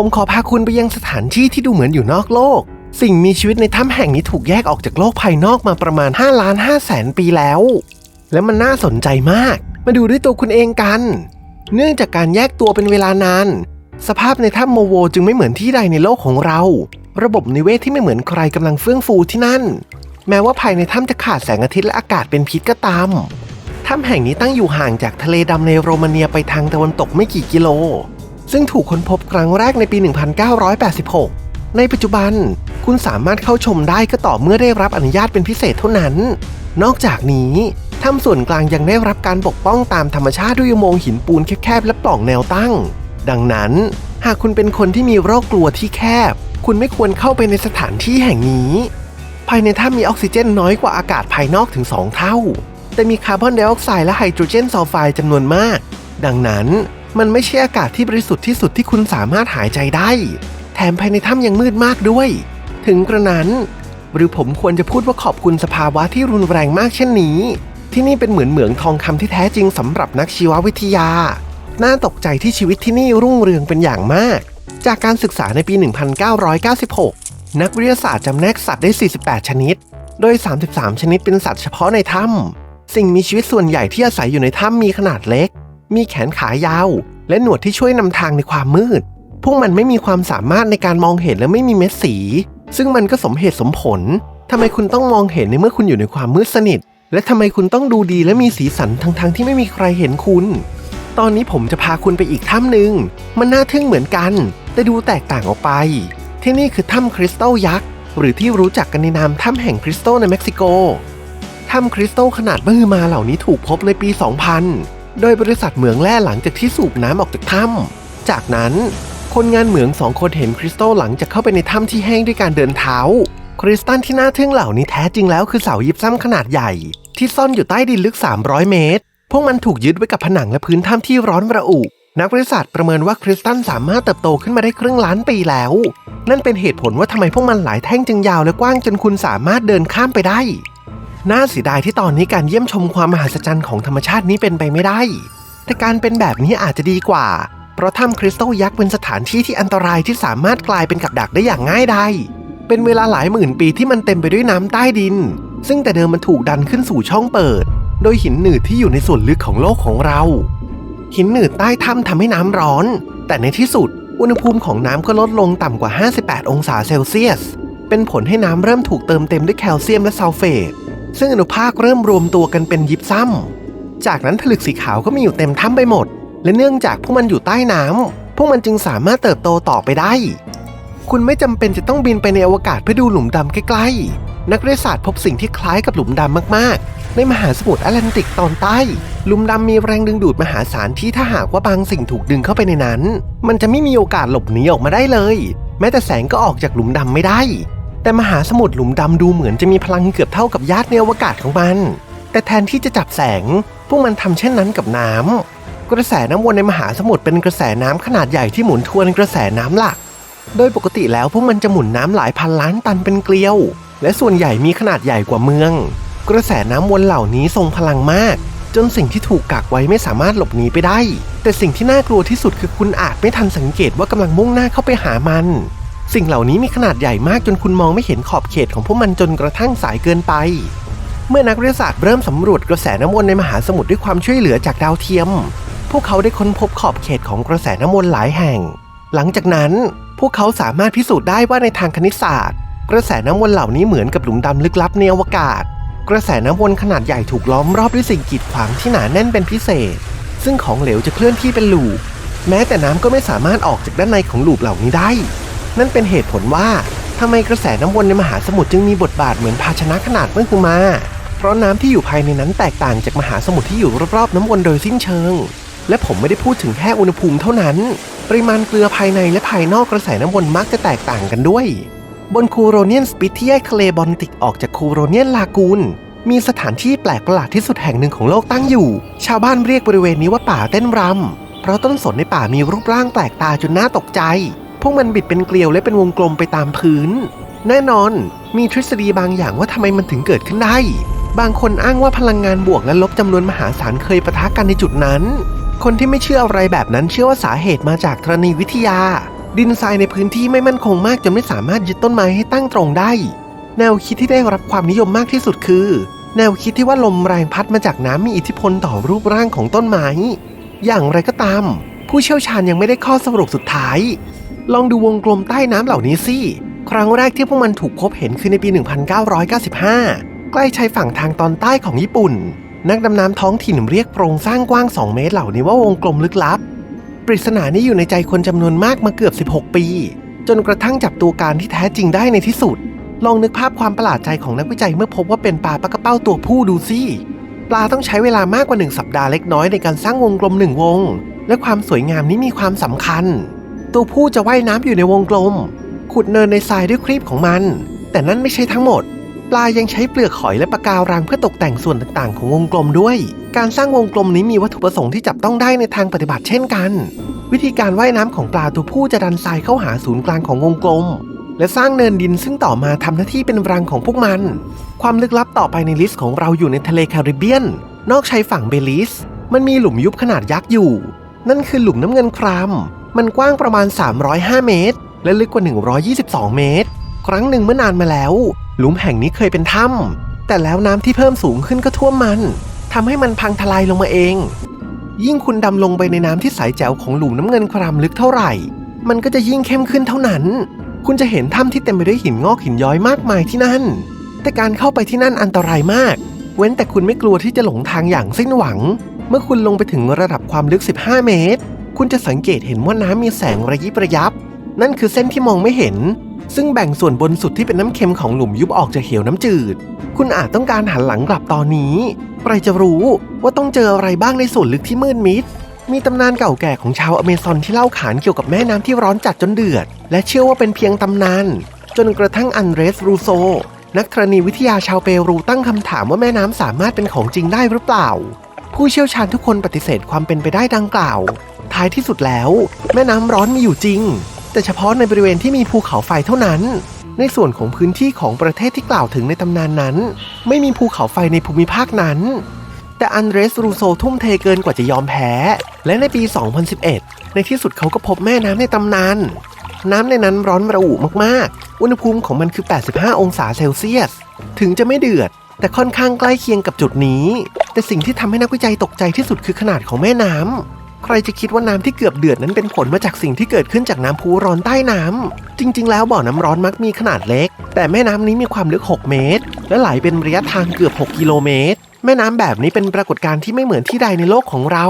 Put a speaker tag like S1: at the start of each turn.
S1: ผมขอพาคุณไปยังสถานที่ที่ดูเหมือนอยู่นอกโลก สิ่งมีชีวิตในถ้ำแห่งนี้ถูกแยกออกจากโลกภายนอกมาประมาณ5ล้าน5แสนปีแล้ว และมันน่าสนใจมาก มาดูด้วยตัวคุณเองกัน เนื่องจากการแยกตัวเป็นเวลานาน สภาพในถ้ำโมโวจึงไม่เหมือนที่ใดในโลกของเรา ระบบนิเวศที่ไม่เหมือนใครกำลังเฟื่องฟูที่นั่น แม้ว่าภายในถ้ำจะขาดแสงอาทิตย์และอากาศเป็นพิษก็ตามถ้ำแห่งนี้ตั้งอยู่ห่างจากทะเลดำในโรมาเนียไปทางตะวันตกไม่กี่กิโล ซึ่งถูกค้นพบครั้งแรกในปี 1986 ในปัจจุบัน คุณสามารถเข้าชมได้ก็ต่อเมื่อได้รับอนุญาตเป็นพิเศษเท่านั้น นอกจากนี้ถ้ำส่วนกลางยังได้รับการปกป้องตามธรรมชาติด้วยอุโมงค์หินปูนแคบๆและปล่องแนวตั้ง ดังนั้น หากคุณเป็นคนที่มีโรคกลัวที่แคบ คุณไม่ควรเข้าไปในสถานที่แห่งนี้ ภายในถ้ำมีออกซิเจนน้อยกว่าอากาศภายนอกถึง 2 เท่า แต่มีคาร์บอนไดออกไซด์และไฮโดรเจนซัลไฟด์จำนวนมาก ดังนั้น มันไม่ใช่อากาศที่บริสุทธิ์ที่สุดที่คุณสามารถหายใจได้ แถมภายในถ้ำยังมืดมากด้วย ถึงกระนั้น หรือผมควรจะพูดว่าขอบคุณสภาวะที่รุนแรงมากเช่นนี้ ที่นี่เป็นเหมือนเหมืองทองคำที่แท้จริงสำหรับนักชีววิทยา น่าตกใจที่ชีวิตที่นี่รุ่งเรืองเป็นอย่างมาก จากการศึกษาในปี 1996 นักวิทยาศาสตร์จำแนกสัตว์ได้ 48 ชนิด โดย 33 ชนิดเป็นสัตว์เฉพาะในถ้ำสิ่งมีชีวิตส่วนใหญ่ที่อาศัยอยู่ในถ้ำมีขนาดเล็ก มีแขนขายาว และหนวดที่ช่วยนำทางในความมืด พวกมันไม่มีความสามารถในการมองเห็นและไม่มีเม็ดสี ซึ่งมันก็สมเหตุสมผลทำไมคุณต้องมองเห็นในเมื่อคุณอยู่ในความมืดสนิท และทำไมคุณต้องดูดีและมีสีสันทั้งๆที่ไม่มีใครเห็นคุณ ตอนนี้ผมจะพาคุณไปอีกถ้ำหนึ่ง มันน่าทึ่งเหมือนกัน แต่ดูแตกต่างออกไป ที่นี่คือถ้ำคริสตัลยักษ์หรือที่รู้จักกันในนามถ้ำแห่งคริสตัลในเม็กซิโกถ้ำคริสตัลขนาดมหึมาเหล่านี้ถูกพบในปี 2000 โดยบริษัทเหมืองแร่หลังจากที่สูบน้ำออกจากถ้ำจากนั้น คนงานเหมืองสองคนเห็นคริสตัลหลังจากเข้าไปในถ้ำที่แห้งด้วยการเดินเท้า คริสตัลที่น่าทึ่งเหล่านี้แท้จริงแล้วคือเสายิบซ้ำขนาดใหญ่ ที่ซ่อนอยู่ใต้ดินลึก 300 เมตร พวกมันถูกยึดไว้กับผนังและพื้นถ้ำที่ร้อนระอุ นักวิทยาศาสตร์ประเมินว่าคริสตัลสามารถเติบโตขึ้นมาได้ครึ่งล้านปีแล้ว นั่นเป็นเหตุผลว่าทำไมพวกมันหลายแท่งจึงยาวและกว้างจนคุณสามารถเดินข้ามไปได้ น่าเสียดายที่ตอนนี้การเยี่ยมชมความมหัศจรรย์ของธรรมชาตินี้เป็นไปไม่ได้ แต่การเป็นแบบนี้อาจจะดีกว่า เพราะถ้ำคริสตัลยักษ์เป็นสถานที่ที่อันตรายที่สามารถกลายเป็นกับดักได้อย่างง่ายดายเป็นเวลาหลายหมื่นปีที่มันเต็มไปด้วยน้ำใต้ดิน ซึ่งแต่เดิมมันถูกดันขึ้นสู่ช่องเปิด โดยหินหนืดที่อยู่ในส่วนลึกของโลกของเรา หินหนืดใต้ถ้ำทำให้น้ำร้อน แต่ในที่สุด อุณหภูมิของน้ำก็ลดลงต่ำกว่า 58 องศาเซลเซียส เป็นผลให้น้ำเริ่มถูกเติมเต็มด้วยแคลเซียมและซัลเฟต ซึ่งอนุภาคเริ่มรวมตัวกันเป็นยิบซ้ำจากนั้นผลึกสีขาวก็มีอยู่เต็มถ้ำไปหมด และเนื่องจากพวกมันอยู่ใต้น้ำพวกมันจึงสามารถเติบโตต่อไปได้ คุณไม่จำเป็นจะต้องบินไปในอวกาศเพื่อดูหลุมดำใกล้ๆ นักวิทยาศาสตร์พบสิ่งที่คล้ายกับหลุมดำมากๆ ในมหาสมุทรแอตแลนติกตอนใต้ หลุมดำมีแรงดึงดูดมหาศาลที่ถ้าหากว่าบางสิ่งถูกดึงเข้าไปในนั้น มันจะไม่มีโอกาสหลบหนีออกมาได้เลย แม้แต่แสงก็ออกจากหลุมดำไม่ได้ แต่มหาสมุทรหลุมดำดูเหมือนจะมีพลังเกือบเท่ากับญาติในอวกาศของมัน แต่แทนที่จะจับแสง พวกมันทำเช่นนั้นกับน้ำ กระแสน้ำวนในมหาสมุทรเป็นกระแสน้ำขนาดใหญ่ที่หมุนทวนกระแสน้ำหลัก โดยปกติแล้วพวกมันจะหมุนน้ำหลายพันล้านตันเป็นเกลียว และส่วนใหญ่มีขนาดใหญ่กว่าเมือง กระแสน้ำวนเหล่านี้ทรงพลังมาก จนสิ่งที่ถูกกักไว้ไม่สามารถหลบหนีไปได้ แต่สิ่งที่น่ากลัวที่สุดคือคุณอาจไม่ทันสังเกตว่ากำลังมุ่งหน้าเข้าไปหามัน สิ่งเหล่านี้มีขนาดใหญ่มากจนคุณมองไม่เห็นขอบเขตของพวกมันจนกระทั่งสายเกินไป เมื่อนักวิทยาศาสตร์เริ่มสำรวจกระแสน้ำวนในมหาสมุทรด้วยความช่วยเหลือจากดาวเทียม พวกเขาได้ค้นพบขอบเขตของกระแสน้ำวนหลายแห่ง หลังจากนั้น พวกเขาสามารถพิสูจน์ได้ว่าในทางคณิตศาสตร์ กระแสน้ำวนเหล่านี้เหมือนกับหลุมดำลึกลับในอวกาศ กระแสน้ำวนขนาดใหญ่ถูกล้อมรอบด้วยสิ่งกีดขวางที่หนาแน่นเป็นพิเศษ ซึ่งของเหลวจะเคลื่อนที่เป็นลูปแม้แต่น้ำก็ไม่สามารถออกจากด้านในของลูปเหล่านี้ได้ นั่นเป็นเหตุผลว่าทำไมกระแสน้ำวนในมหาสมุทรจึงมีบทบาทเหมือนภาชนะขนาดมหึมา เพราะน้ำที่อยู่ภายในนั้นแตกต่างจากมหาสมุทรที่อยู่รอบๆน้ำวนโดยสิ้นเชิง และผมไม่ได้พูดถึงแค่อุณหภูมิเท่านั้น ปริมาณเกลือภายในและภายนอกกระแสน้ำวนมักจะแตกต่างกันด้วย บนคูโรเนียนสปิทที่แยกทะเลบอลติกออกจากคูโรเนียนลากูนมีสถานที่แปลกประหลาดที่สุดแห่งหนึ่งของโลกตั้งอยู่ ชาวบ้านเรียกบริเวณนี้ว่าป่าเต้นรำ เพราะต้นสนในป่ามีรูปร่างแปลกตาจนน่าตกใจ วกมันบิดเป็นเกลียวและเป็นวงกลมไปตามพื้น แน่นอน มีทฤษฎีบางอย่างว่าทำไมมันถึงเกิดขึ้นได้ บางคนอ้างว่าพลังงานบวกและลบจำนวนมหาศาลเคยปะทะกันในจุดนั้น คนที่ไม่เชื่ออะไรแบบนั้นเชื่อว่าสาเหตุมาจากธรณีวิทยา ดินทรายในพื้นที่ไม่มั่นคงมากจนไม่สามารถยึดต้นไม้ให้ตั้งตรงได้ แนวคิดที่ได้รับความนิยมมากที่สุดคือ แนวคิดที่ว่าลมแรงพัดมาจากน้ำมีอิทธิพลต่อรูปร่างของต้นไม้ อย่างไรก็ตาม ผู้เชี่ยวชาญยังไม่ได้ข้อสรุปสุดท้าย ลองดูวงกลมใต้น้ำเหล่านี้สิ ครั้งแรกที่พวกมันถูกพบเห็นคือในปี 1995 ใกล้ชายฝั่งทางตอนใต้ของญี่ปุ่น นักดำน้ำท้องถิ่นเรียกโพรงสร้างกว้าง 2 เมตรเหล่านี้ว่าวงกลมลึกลับ ปริศนานี้อยู่ในใจคนจำนวนมากมาเกือบ 16 ปี จนกระทั่งจับตัวการที่แท้จริงได้ในที่สุด ลองนึกภาพความประหลาดใจของนักวิจัยเมื่อพบว่าเป็นปลาปลากระเป้าตัวผู้ดูสิปลาต้องใช้เวลามากกว่าหนึ่งสัปดาห์เล็กน้อยในการสร้างวงกลมหนึ่งวง และความสวยงามนี้มีความสำคัญ ตัวผู้จะว่ายน้ำอยู่ในวงกลม ขุดเนินในทรายด้วยครีบของมัน แต่นั่นไม่ใช่ทั้งหมด ปลายังใช้เปลือกหอยและปะการังเพื่อตกแต่งส่วนต่างๆ ของวงกลมด้วย การสร้างวงกลมนี้มีวัตถุประสงค์ที่จับต้องได้ในทางปฏิบัติเช่นกัน วิธีการว่ายน้ำของปลาตัวผู้จะดันทรายเข้าหาศูนย์กลางของวงกลม และสร้างเนินดินซึ่งต่อมาทำหน้าที่เป็นรังของพวกมัน ความลึกลับต่อไปในลิสต์ของเราอยู่ในทะเลแคริบเบียน นอกชายฝั่งเบลิส มันมีหลุมยุบขนาดยักษ์อยู่ นั่นคือหลุมน้ำเงินคราม มันกว้างประมาณ 305 เมตร และลึกกว่า 122 เมตร ครั้งหนึ่งเมื่อนานมาแล้ว หลุมแห่งนี้เคยเป็นถ้ำแต่แล้วน้ำที่เพิ่มสูงขึ้นก็ท่วมมันทำให้มันพังทลายลงมาเอง ยิ่งคุณดำลงไปในน้ำที่ใสแจ๋วของหลุมน้ำเงินครามลึกเท่าไหร่ มันก็จะยิ่งเข้มขึ้นเท่านั้น คุณจะเห็นถ้ำที่เต็มไปด้วยหินงอกหินย้อยมากมายที่นั่น แต่การเข้าไปที่นั่นอันตรายมาก เว้นแต่คุณไม่กลัวที่จะหลงทางอย่างสิ้นหวัง เมื่อคุณลงไปถึงระดับความลึก 15 เมตร คุณจะสังเกตเห็นว่าน้ำมีแสงระยิบระยับ นั่นคือเส้นที่มองไม่เห็น ซึ่งแบ่งส่วนบนสุดที่เป็นน้ำเค็มของหลุมยุบออกจากเหวน้ำจืด คุณอาจต้องการหันหลังกลับตอนนี้ใครจะรู้ว่าต้องเจออะไรบ้างในส่วนลึกที่มืดมิด มีตำนานเก่าแก่ของชาวอเมซอนที่เล่าขานเกี่ยวกับแม่น้ำที่ร้อนจัดจนเดือด และเชื่อว่าเป็นเพียงตำนาน จนกระทั่งอันเดรสรูโซนักธรณีวิทยาชาวเปรูตั้งคำถามว่าแม่น้ำสามารถเป็นของจริงได้หรือเปล่า ผู้เชี่ยวชาญทุกคนปฏิเสธความเป็นไปได้ดังกล่าว ท้ายที่สุดแล้ว แม่น้ำร้อนมีอยู่จริง แต่เฉพาะในบริเวณที่มีภูเขาไฟเท่านั้น ในส่วนของพื้นที่ของประเทศที่กล่าวถึงในตำนานนั้น ไม่มีภูเขาไฟในภูมิภาคนั้น แต่อันเดรสรูโซทุ่มเทเกินกว่าจะยอมแพ้ และในปี 2011 ในที่สุดเขาก็พบแม่น้ำในตำนาน น้ำในนั้นร้อนระอุมากๆ อุณหภูมิของมันคือ 85 องศาเซลเซียส ถึงจะไม่เดือดแต่ค่อนข้างใกล้เคียงกับจุดนี้ แต่สิ่งที่ทำให้นักวิจัยตกใจที่สุดคือขนาดของแม่น้ำ ใครจะคิดว่าน้ำที่เกือบเดือดนั้นเป็นผลมาจากสิ่งที่เกิดขึ้นจากน้ำพุร้อนใต้น้ำ จริง ๆ แล้วบ่อน้ำร้อนมักมีขนาดเล็ก แต่แม่น้ำนี้มีความลึก 6 เมตร และไหลเป็นระยะทางเกือบ 6 กิโลเมตร แม่น้ำแบบนี้เป็นปรากฏการณ์ที่ไม่เหมือนที่ใดในโลกของเรา